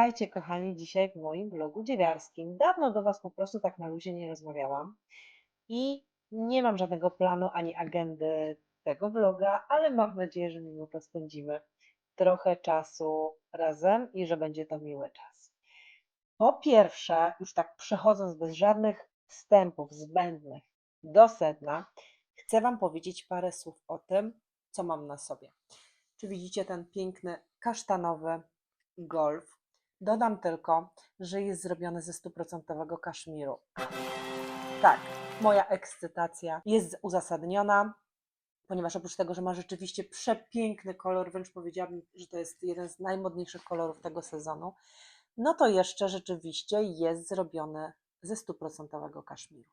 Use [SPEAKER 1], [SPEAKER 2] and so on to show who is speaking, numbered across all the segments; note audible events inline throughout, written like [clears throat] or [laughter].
[SPEAKER 1] Witajcie, kochani, dzisiaj w moim blogu dziewiarskim. Dawno do Was po prostu tak na luzie nie rozmawiałam i nie mam żadnego planu ani agendy tego vloga, ale mam nadzieję, że mimo to spędzimy trochę czasu razem i że będzie to miły czas. Po pierwsze, już tak przechodząc bez żadnych wstępów zbędnych do sedna, chcę Wam powiedzieć parę słów o tym, co mam na sobie. Czy widzicie ten piękny kasztanowy golf? Dodam tylko, że jest zrobiony ze stuprocentowego kaszmiru. Tak, moja ekscytacja jest uzasadniona, ponieważ oprócz tego, że ma rzeczywiście przepiękny kolor, wręcz powiedziałabym, że to jest jeden z najmodniejszych kolorów tego sezonu, no to jeszcze rzeczywiście jest zrobiony ze stuprocentowego kaszmiru.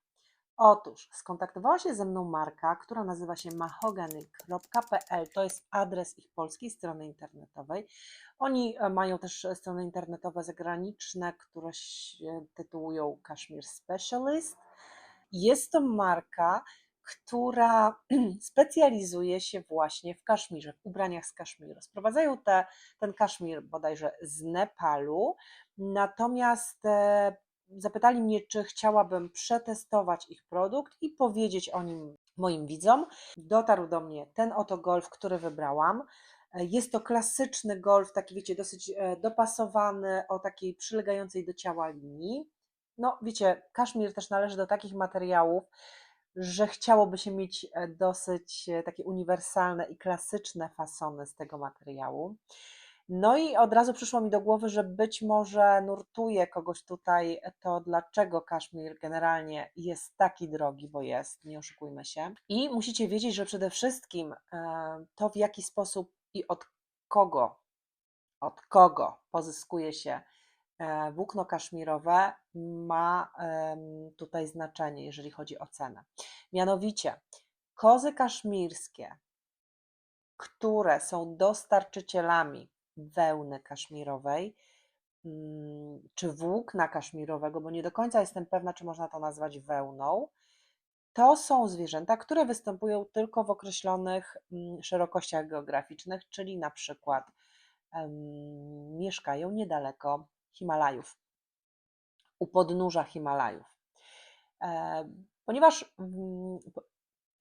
[SPEAKER 1] Otóż skontaktowała się ze mną marka, która nazywa się mahogany.pl. To jest adres ich polskiej strony internetowej. Oni e, mają też strony internetowe zagraniczne, które się tytułują Kashmir Specialist. Jest to marka, która [clears throat] specjalizuje się właśnie w kaszmirze, w ubraniach z kaszmiru. Sprowadzają te, ten kaszmir bodajże z Nepalu, natomiast e, zapytali mnie, czy chciałabym przetestować ich produkt i powiedzieć o nim moim widzom. Dotarł do mnie ten oto golf, który wybrałam. Jest to klasyczny golf, taki wiecie, dosyć e, dopasowany, o takiej przylegającej do ciała linii. No wiecie, kaszmir też należy do takich materiałów, że chciałoby się mieć e, dosyć e, takie uniwersalne i klasyczne fasony z tego materiału. No i od razu przyszło mi do głowy, że być może nurtuje kogoś tutaj to, dlaczego kaszmir generalnie jest taki drogi, bo jest, nie oszukujmy się. I musicie wiedzieć, że przede wszystkim e, to, w jaki sposób i od kogo, od kogo pozyskuje się e, włókno kaszmirowe, ma tutaj znaczenie, jeżeli chodzi o cenę. Mianowicie, kozy kaszmirskie, które są dostarczycielami wełny kaszmirowej, mm, czy włókna kaszmirowego, bo nie do końca jestem pewna, czy można to nazwać wełną. To są zwierzęta, które występują tylko w określonych mm, szerokościach geograficznych, czyli na przykład um, mieszkają niedaleko Himalajów, u podnóża Himalajów. E, ponieważ um,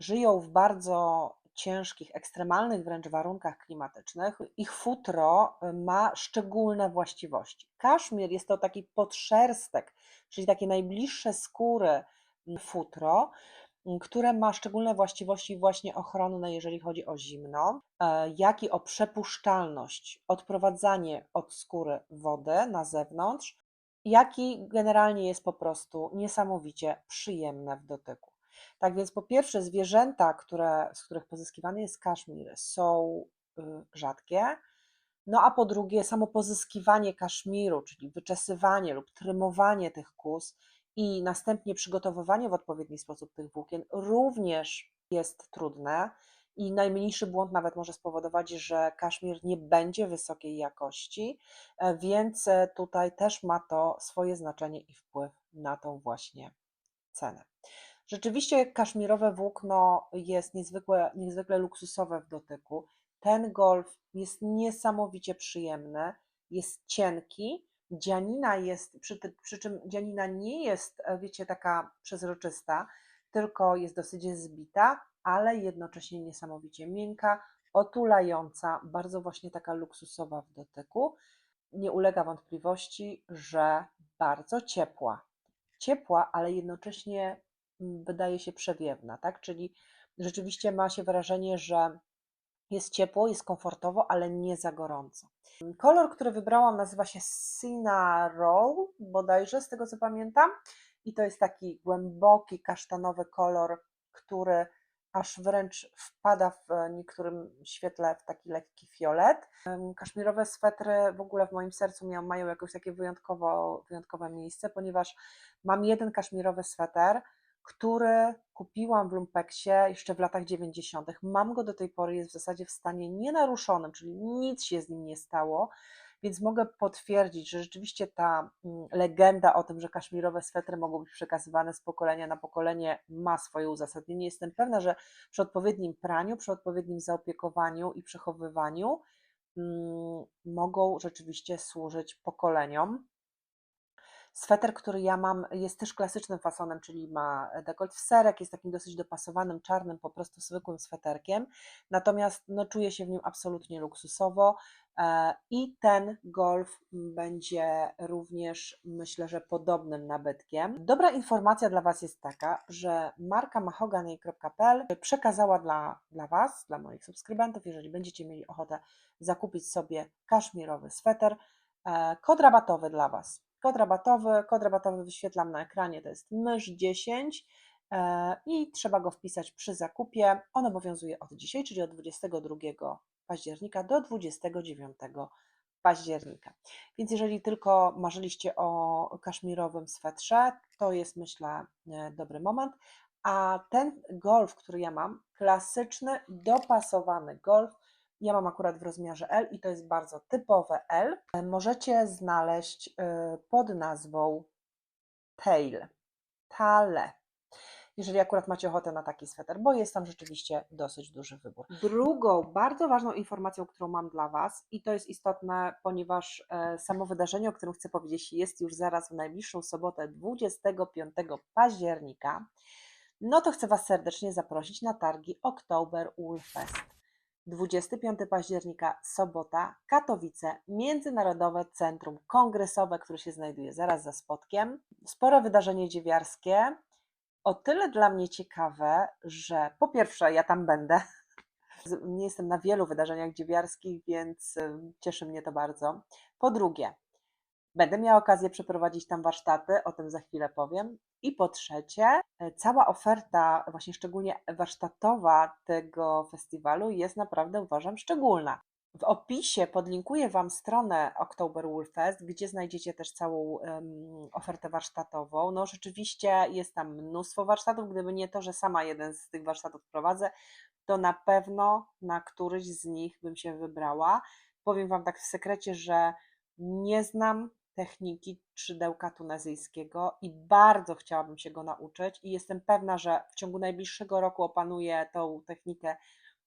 [SPEAKER 1] żyją w bardzo ciężkich, ekstremalnych wręcz warunkach klimatycznych, ich futro y, ma szczególne właściwości. Kaszmir jest to taki podszerstek, czyli takie najbliższe skóry mm, futro, mm, które ma szczególne właściwości właśnie ochronne, jeżeli chodzi o zimno, e, jak i o przepuszczalność, odprowadzanie od skóry wody na zewnątrz, jak i generalnie jest po prostu niesamowicie przyjemne w dotyku. Tak więc po pierwsze zwierzęta, które, z których pozyskiwany jest kaszmir są y, rzadkie, no a po drugie samo pozyskiwanie kaszmiru, czyli wyczesywanie lub trymowanie tych kus i następnie przygotowywanie w odpowiedni sposób tych włókien również jest trudne i najmniejszy błąd nawet może spowodować, że kaszmir nie będzie wysokiej jakości, e, więc e, tutaj też ma to swoje znaczenie i wpływ na tą właśnie cenę. Rzeczywiście kaszmirowe włókno jest niezwykle, niezwykle luksusowe w dotyku. Ten golf jest niesamowicie przyjemny, jest cienki, dzianina jest, przy, przy czym dzianina nie jest, e, wiecie, taka przezroczysta, tylko jest dosyć zbita, ale jednocześnie niesamowicie miękka, otulająca, bardzo właśnie taka luksusowa w dotyku. Nie ulega wątpliwości, że bardzo ciepła. Ciepła, ale jednocześnie wydaje się przewiewna, tak? Czyli rzeczywiście ma się wrażenie, że jest ciepło, jest komfortowo, ale nie za gorąco. Kolor, który wybrałam, nazywa się Cinnarol, bodajże, z tego co pamiętam. I to jest taki głęboki, kasztanowy kolor, który aż wręcz wpada w niektórym świetle w taki lekki fiolet. Kaszmirowe swetry w ogóle w moim sercu mają jakieś takie wyjątkowo, wyjątkowe miejsce, ponieważ mam jeden kaszmirowy sweter, który kupiłam w Lumpeksie jeszcze w latach 90. Mam go do tej pory, jest w zasadzie w stanie nienaruszonym, czyli nic się z nim nie stało, więc mogę potwierdzić, że rzeczywiście ta mm, legenda o tym, że kaszmirowe swetry mogą być przekazywane z pokolenia na pokolenie, ma swoje uzasadnienie. Jestem pewna, że przy odpowiednim praniu, przy odpowiednim zaopiekowaniu i przechowywaniu mm, mogą rzeczywiście służyć pokoleniom. Sweter, który ja mam, jest też klasycznym fasonem, czyli ma dekolt w serek, jest takim dosyć dopasowanym, czarnym, po prostu zwykłym sweterkiem. Natomiast no, czuję się w nim absolutnie luksusowo e, i ten golf będzie również, myślę, że podobnym nabytkiem. Dobra informacja dla Was jest taka, że marka mahogany.pl przekazała dla, dla Was, dla moich subskrybentów, jeżeli będziecie mieli ochotę zakupić sobie kaszmirowy sweter, e, kod rabatowy dla Was Kod rabatowy, kod rabatowy wyświetlam na ekranie, to jest mysz 10 e, i trzeba go wpisać przy zakupie. On obowiązuje od dzisiaj, czyli od 22 października do 29 października. Więc jeżeli tylko marzyliście o kaszmirowym swetrze, to jest myślę e, dobry moment. A ten golf, który ja mam, klasyczny, dopasowany golf, ja mam akurat w rozmiarze L i to jest bardzo typowe L. Możecie znaleźć y, pod nazwą tail, tale. Jeżeli akurat macie ochotę na taki sweter, bo jest tam rzeczywiście dosyć duży wybór. Drugą bardzo ważną informacją, którą mam dla Was, i to jest istotne, ponieważ e, samo wydarzenie, o którym chcę powiedzieć, jest już zaraz w najbliższą sobotę, 25 października, no to chcę Was serdecznie zaprosić na targi Oktober Woolfest. 25 października, sobota, Katowice, Międzynarodowe Centrum Kongresowe, które się znajduje zaraz za spotkiem. Spore wydarzenie dziewiarskie. O tyle dla mnie ciekawe, że po pierwsze ja tam będę. Nie jestem na wielu wydarzeniach dziewiarskich, więc cieszy mnie to bardzo. Po drugie, Będę miała okazję przeprowadzić tam warsztaty, o tym za chwilę powiem. I po trzecie, e, cała oferta, właśnie szczególnie warsztatowa tego festiwalu jest naprawdę, uważam, szczególna. W opisie podlinkuję Wam stronę October Woolfest, gdzie znajdziecie też całą um, ofertę warsztatową. No rzeczywiście jest tam mnóstwo warsztatów, gdyby nie to, że sama jeden z tych warsztatów prowadzę, to na pewno na któryś z nich bym się wybrała. Powiem Wam tak w sekrecie, że nie znam techniki szydełka tunezyjskiego i bardzo chciałabym się go nauczyć i jestem pewna, że w ciągu najbliższego roku opanuję tą technikę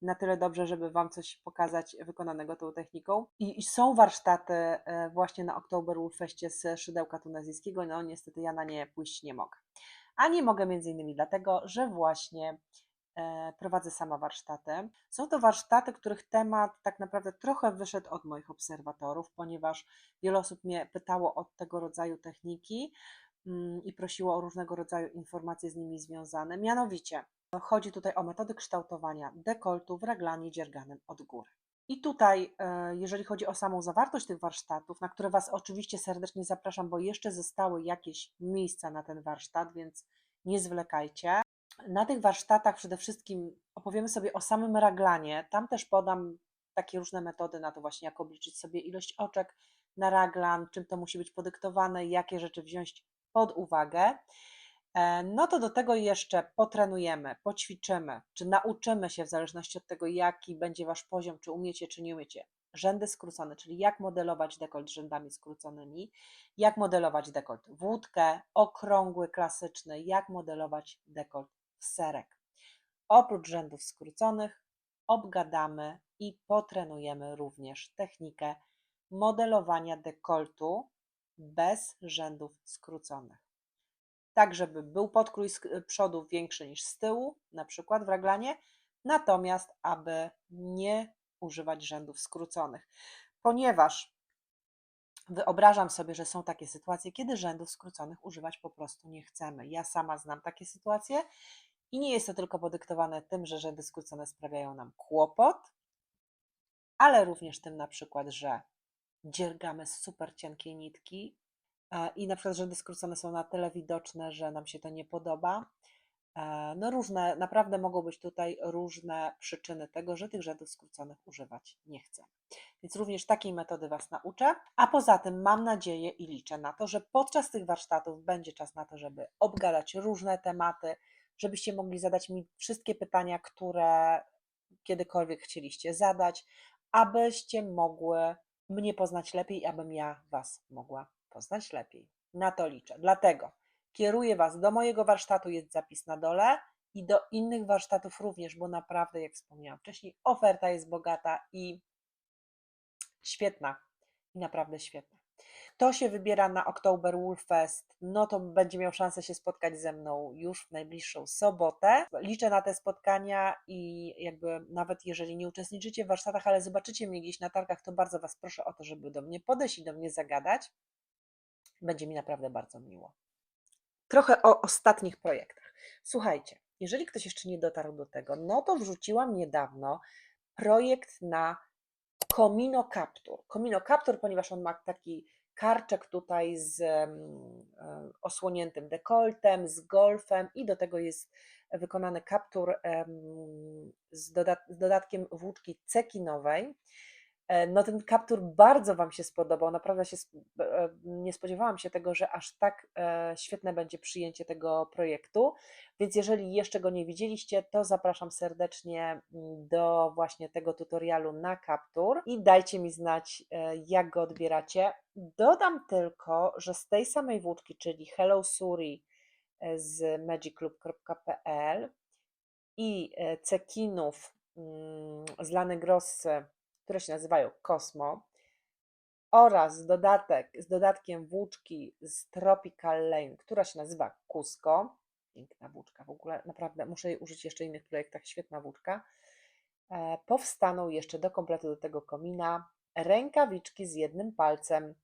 [SPEAKER 1] na tyle dobrze, żeby Wam coś pokazać wykonanego tą techniką. I, są warsztaty e, właśnie na Oktober Woolfestie z szydełka tunezyjskiego, no niestety ja na nie pójść nie mogę. A nie mogę między innymi dlatego, że właśnie prowadzę sama warsztaty. Są to warsztaty, których temat tak naprawdę trochę wyszedł od moich obserwatorów, ponieważ wiele osób mnie pytało o tego rodzaju techniki mm, i prosiło o różnego rodzaju informacje z nimi związane. Mianowicie chodzi tutaj o metody kształtowania dekoltu w reglanie dzierganym od góry. I tutaj, e, jeżeli chodzi o samą zawartość tych warsztatów, na które Was oczywiście serdecznie zapraszam, bo jeszcze zostały jakieś miejsca na ten warsztat, więc nie zwlekajcie. Na tych warsztatach przede wszystkim opowiemy sobie o samym raglanie. Tam też podam takie różne metody na to właśnie, jak obliczyć sobie ilość oczek na raglan, czym to musi być podyktowane, jakie rzeczy wziąć pod uwagę. E, no to do tego jeszcze potrenujemy, poćwiczymy, czy nauczymy się w zależności od tego, jaki będzie Wasz poziom, czy umiecie, czy nie umiecie. Rzędy skrócone, czyli jak modelować dekolt rzędami skróconymi, jak modelować dekolt wódkę, okrągły, klasyczny, jak modelować dekolt serek. Oprócz rzędów skróconych obgadamy i potrenujemy również technikę modelowania dekoltu bez rzędów skróconych. Tak, żeby był podkrój z przodu większy niż z tyłu, na przykład w raglanie, natomiast aby nie używać rzędów skróconych, ponieważ Wyobrażam sobie, że są takie sytuacje, kiedy rzędów skróconych używać po prostu nie chcemy. Ja sama znam takie sytuacje i nie jest to tylko podyktowane tym, że rzędy skrócone sprawiają nam kłopot, ale również tym na przykład, że dziergamy z super cienkiej nitki i na przykład rzędy skrócone są na tyle widoczne, że nam się to nie podoba. E, no różne, naprawdę mogą być tutaj różne przyczyny tego, że tych rzędów skróconych używać nie chcę. Więc również takiej metody Was nauczę. A poza tym mam nadzieję i liczę na to, że podczas tych warsztatów będzie czas na to, żeby obgadać różne tematy, żebyście mogli zadać mi wszystkie pytania, które kiedykolwiek chcieliście zadać, abyście mogły mnie poznać lepiej, abym ja Was mogła poznać lepiej. Na to liczę. Dlatego kieruję Was do mojego warsztatu, jest zapis na dole i do innych warsztatów również, bo naprawdę, jak wspomniałam wcześniej, oferta jest bogata i świetna i naprawdę świetna. Kto się wybiera na Oktober Woolfest, no to będzie miał szansę się spotkać ze mną już w najbliższą sobotę. Liczę na te spotkania i jakby nawet jeżeli nie uczestniczycie w warsztatach, ale zobaczycie mnie gdzieś na targach, to bardzo Was proszę o to, żeby do mnie podejść i do mnie zagadać. Będzie mi naprawdę bardzo miło. Trochę o ostatnich projektach. Słuchajcie, jeżeli ktoś jeszcze nie dotarł do tego, no to wrzuciłam niedawno projekt na Komino Capture. Komino Capture, ponieważ on ma taki karczek tutaj z e, osłoniętym dekoltem, z golfem i do tego jest wykonany kaptur z dodatkiem włóczki cekinowej. E, No ten kaptur bardzo Wam się spodobał, naprawdę się, e, nie spodziewałam się tego, że aż tak e, świetne będzie przyjęcie tego projektu, więc jeżeli jeszcze go nie widzieliście, to zapraszam serdecznie mm, do właśnie tego tutorialu na kaptur i dajcie mi znać, jak go odbieracie. Dodam tylko, że z tej samej włóczki, czyli Hello Suri z magicclub.pl i cekinów mm, z Lany Grossy, które się nazywają Cosmo oraz dodatek z dodatkiem włóczki z Tropical Lane, która się nazywa Cusco. Piękna włóczka w ogóle, naprawdę muszę jej użyć jeszcze w innych projektach, świetna włóczka. E, Powstaną jeszcze do kompletu do tego komina rękawiczki z jednym palcem.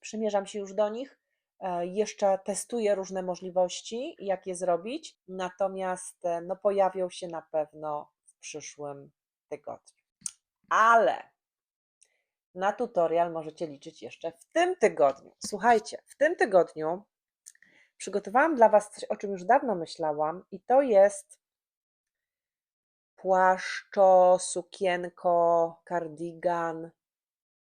[SPEAKER 1] Przymierzam się już do nich. E, Jeszcze testuję różne możliwości, jak je zrobić, natomiast e, no, pojawią się na pewno w przyszłym tygodniu. Ale na tutorial możecie liczyć jeszcze w tym tygodniu. Słuchajcie, w tym tygodniu przygotowałam dla Was coś, o czym już dawno myślałam, i to jest płaszczo, sukienko, kardigan,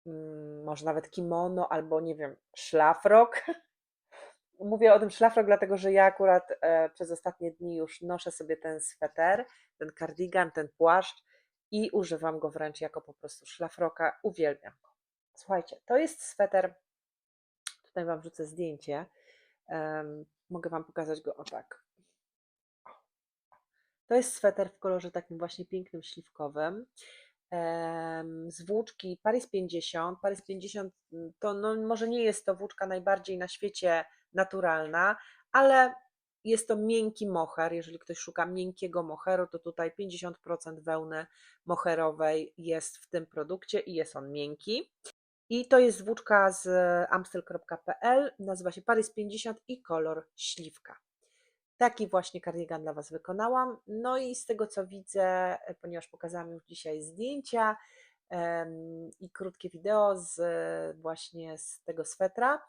[SPEAKER 1] mm, może nawet kimono, albo nie wiem, szlafrok. [laughs] Mówię o tym szlafrok, dlatego że ja akurat e, przez ostatnie dni już noszę sobie ten sweter, ten kardigan, ten płaszcz i używam go wręcz jako po prostu szlafroka. Uwielbiam go. Słuchajcie, to jest sweter. Tutaj Wam wrzucę zdjęcie. Em, mogę Wam pokazać go o tak. To jest sweter w kolorze takim właśnie pięknym, śliwkowym. em, Z włóczki Paris 50. Paris 50 mm, to no, może nie jest to włóczka najbardziej na świecie naturalna, ale jest to miękki moher. Jeżeli ktoś szuka miękkiego moheru, to tutaj 50% wełny moherowej jest w tym produkcie i jest on miękki. I to jest włóczka z amstel.pl, nazywa się Paris 50 i kolor śliwka. Taki właśnie kardigan dla Was wykonałam. No i z tego co widzę, e, ponieważ pokazałam już dzisiaj zdjęcia i krótkie wideo z właśnie z tego swetra,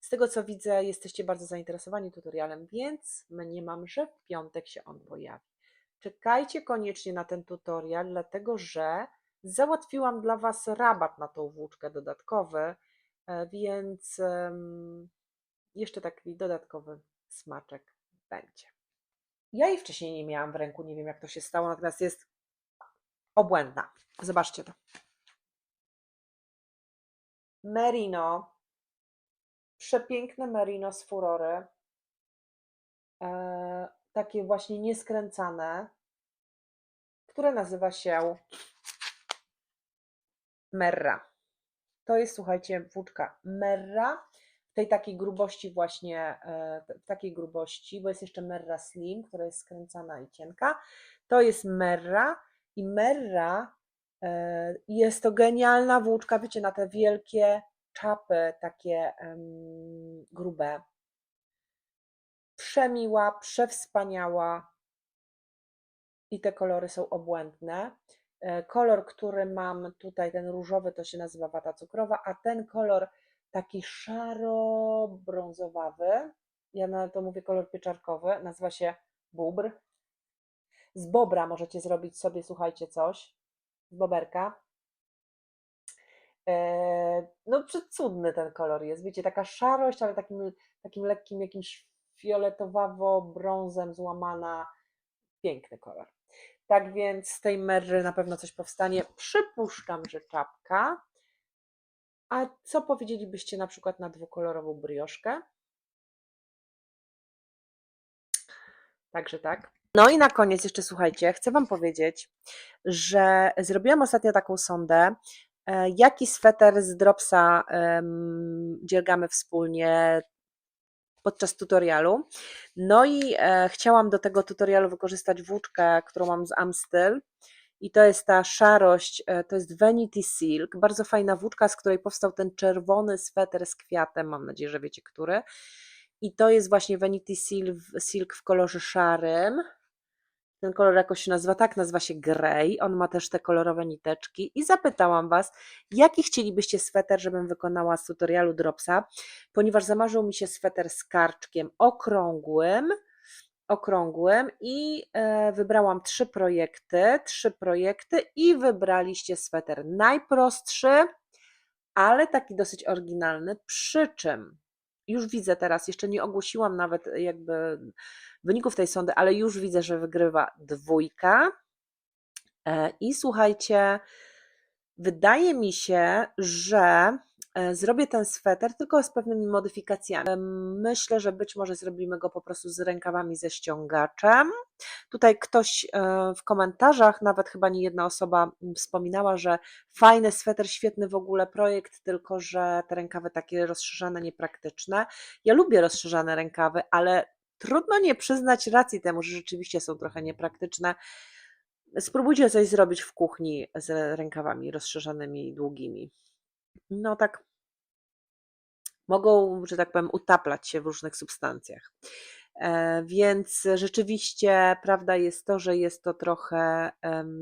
[SPEAKER 1] z tego co widzę, jesteście bardzo zainteresowani tutorialem, więc mniemam, że w piątek się on pojawi. Czekajcie koniecznie na ten tutorial, dlatego że załatwiłam dla Was rabat na tą włóczkę dodatkowy, e, więc jeszcze taki dodatkowy smaczek będzie. Ja jej wcześniej nie miałam w ręku, nie wiem jak to się stało, natomiast jest obłędna. Zobaczcie to. Merino, przepiękne merino z furory, e, takie właśnie nieskręcane, które nazywa się Merra. To jest, słuchajcie, włóczka Merra w tej takiej grubości właśnie, e, w takiej grubości, bo jest jeszcze Merra Slim, która jest skręcana i cienka. To jest Merra i Merra e, jest to genialna włóczka, wiecie, na te wielkie czapy, takie em, grube. Przemiła, przewspaniała i te kolory są obłędne. E, Kolor, który mam tutaj, ten różowy, to się nazywa wata cukrowa, a ten kolor taki szaro-brązowawy, ja na to mówię kolor pieczarkowy, nazywa się bubr. Z bobra możecie zrobić sobie, słuchajcie, coś, z boberka. E, No, przecudny ten kolor jest, wiecie, taka szarość, ale takim, takim lekkim jakimś fioletowawo-brązem złamana. Piękny kolor. Tak więc z tej merry na pewno coś powstanie. Przypuszczam, że czapka. A co powiedzielibyście na przykład na dwukolorową brioszkę? Także tak. No i na koniec jeszcze słuchajcie, chcę Wam powiedzieć, że zrobiłam ostatnio taką sondę
[SPEAKER 2] jaki sweter z Dropsa dziergamy wspólnie podczas tutorialu. No i e, chciałam do tego tutorialu wykorzystać włóczkę, którą mam z Amstyl. I to jest ta szarość, e, to jest Vanity Silk, bardzo fajna włóczka, z której powstał ten czerwony sweter z kwiatem, mam nadzieję, że wiecie który. I to jest właśnie Vanity Silk, Silk w kolorze szarym. Ten kolor jakoś się nazywa, tak, nazywa się Grey. On ma też te kolorowe niteczki. I zapytałam Was, jaki chcielibyście sweter, żebym wykonała z tutorialu Dropsa, ponieważ zamarzył mi się sweter z karczkiem okrągłym, okrągłym i e, wybrałam trzy projekty, trzy projekty i wybraliście sweter najprostszy, ale taki dosyć oryginalny, przy czym już widzę teraz, jeszcze nie ogłosiłam nawet jakby wyników tej sądy, ale już widzę, że wygrywa dwójka. E, I słuchajcie, wydaje mi się, że e, zrobię ten sweter tylko z pewnymi modyfikacjami. E, Myślę, że być może zrobimy go po prostu z rękawami ze ściągaczem. Tutaj ktoś w komentarzach, nawet chyba nie jedna osoba m, wspominała, że fajny sweter, świetny w ogóle projekt, tylko że te rękawy takie rozszerzane, niepraktyczne. Ja lubię rozszerzane rękawy, ale trudno nie przyznać racji temu, że rzeczywiście są trochę niepraktyczne. Spróbujcie coś zrobić w kuchni z rękawami rozszerzanymi i długimi. No tak mogą, że tak powiem, utaplać się w różnych substancjach. E, Więc rzeczywiście prawda jest to, że jest to trochę,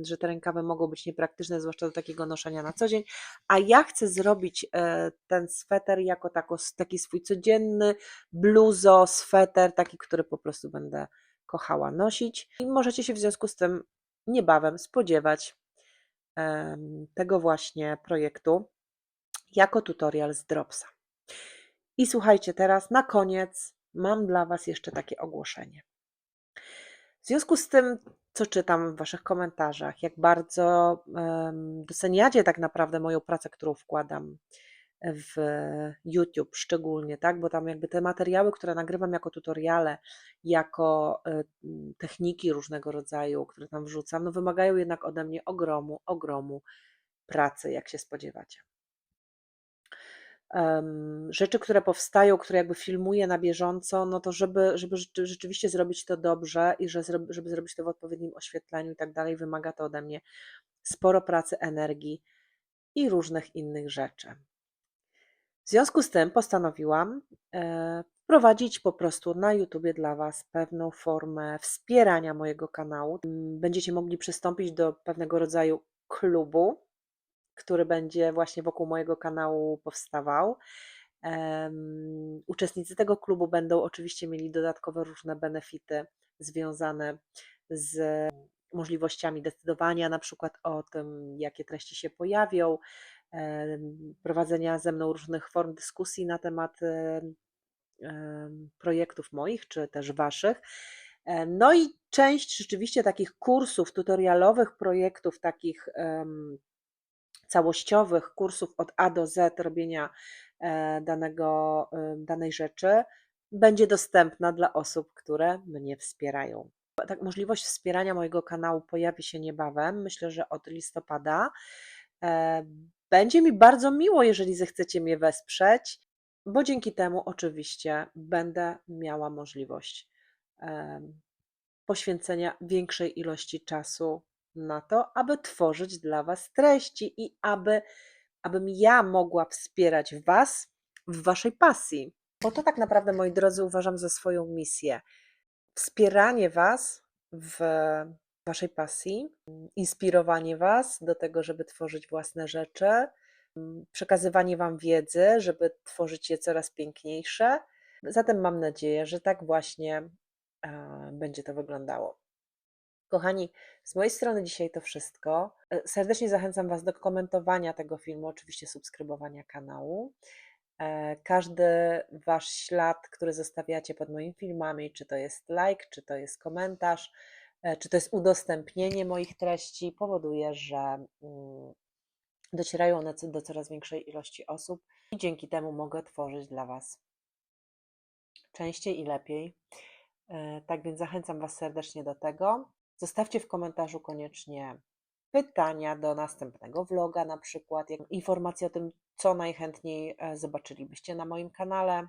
[SPEAKER 2] że te rękawy mogą być niepraktyczne, zwłaszcza do takiego noszenia na co dzień. A ja chcę zrobić e, ten sweter jako taki swój codzienny bluzo, sweter, taki, który po prostu będę kochała nosić. I możecie się w związku z tym niebawem spodziewać tego właśnie projektu jako tutorial z Dropsa. I słuchajcie, teraz na koniec mam dla Was jeszcze takie ogłoszenie. W związku z tym, co czytam w Waszych komentarzach, jak bardzo doceniacie tak naprawdę moją pracę, którą wkładam w YouTube szczególnie, tak? Bo tam jakby te materiały, które nagrywam jako tutoriale, jako e, techniki różnego rodzaju, które tam wrzucam, no wymagają jednak ode mnie ogromu, ogromu pracy, jak się spodziewacie rzeczy, które powstają, które jakby filmuję na bieżąco, no to żeby, żeby rzeczy- rzeczywiście zrobić to dobrze i że, żeby zrobić to w odpowiednim oświetleniu i tak dalej, wymaga to ode mnie sporo pracy, energii i różnych innych rzeczy. W związku z tym postanowiłam e, wprowadzić po prostu na YouTubie dla Was pewną formę wspierania mojego kanału. Będziecie mogli przystąpić do pewnego rodzaju klubu, który będzie właśnie wokół mojego kanału powstawał. Uczestnicy tego klubu będą oczywiście mieli dodatkowe różne benefity związane z możliwościami decydowania na przykład o tym, jakie treści się pojawią, prowadzenia ze mną różnych form dyskusji na temat em, em, projektów moich, czy też waszych. No i część rzeczywiście takich kursów tutorialowych, projektów takich całościowych kursów od A do Z robienia e, danego, e, danej rzeczy będzie dostępna dla osób, które mnie wspierają. Tak, możliwość wspierania mojego kanału pojawi się niebawem, myślę, że od listopada. E, Będzie mi bardzo miło, jeżeli zechcecie mnie wesprzeć, bo dzięki temu oczywiście będę miała możliwość poświęcenia większej ilości czasu na to, aby tworzyć dla Was treści i aby, abym ja mogła wspierać Was w Waszej pasji. Bo to tak naprawdę, moi drodzy, uważam za swoją misję. Wspieranie Was w Waszej pasji, inspirowanie Was do tego, żeby tworzyć własne rzeczy, przekazywanie Wam wiedzy, żeby tworzyć je coraz piękniejsze. Zatem mam nadzieję, że tak właśnie e, będzie to wyglądało. Kochani, z mojej strony dzisiaj to wszystko. E, Serdecznie zachęcam Was do komentowania tego filmu, oczywiście subskrybowania kanału. E, Każdy Wasz ślad, który zostawiacie pod moimi filmami, czy to jest like, czy to jest komentarz, e, czy to jest udostępnienie moich treści, powoduje, że mm, docierają one do coraz większej ilości osób i dzięki temu mogę tworzyć dla Was częściej i lepiej. Tak więc zachęcam Was serdecznie do tego. Zostawcie w komentarzu koniecznie pytania do następnego vloga, na przykład informacje o tym, co najchętniej e, zobaczylibyście na moim kanale.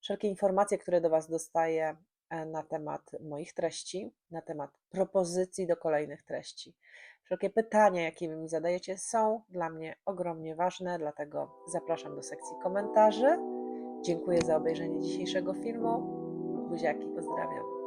[SPEAKER 2] Wszelkie informacje, które do Was dostaję e, na temat moich treści, na temat propozycji do kolejnych treści. Wszelkie pytania, jakie mi zadajecie, są dla mnie ogromnie ważne, dlatego zapraszam do sekcji komentarzy. Dziękuję za obejrzenie dzisiejszego filmu. Buziaki, pozdrawiam.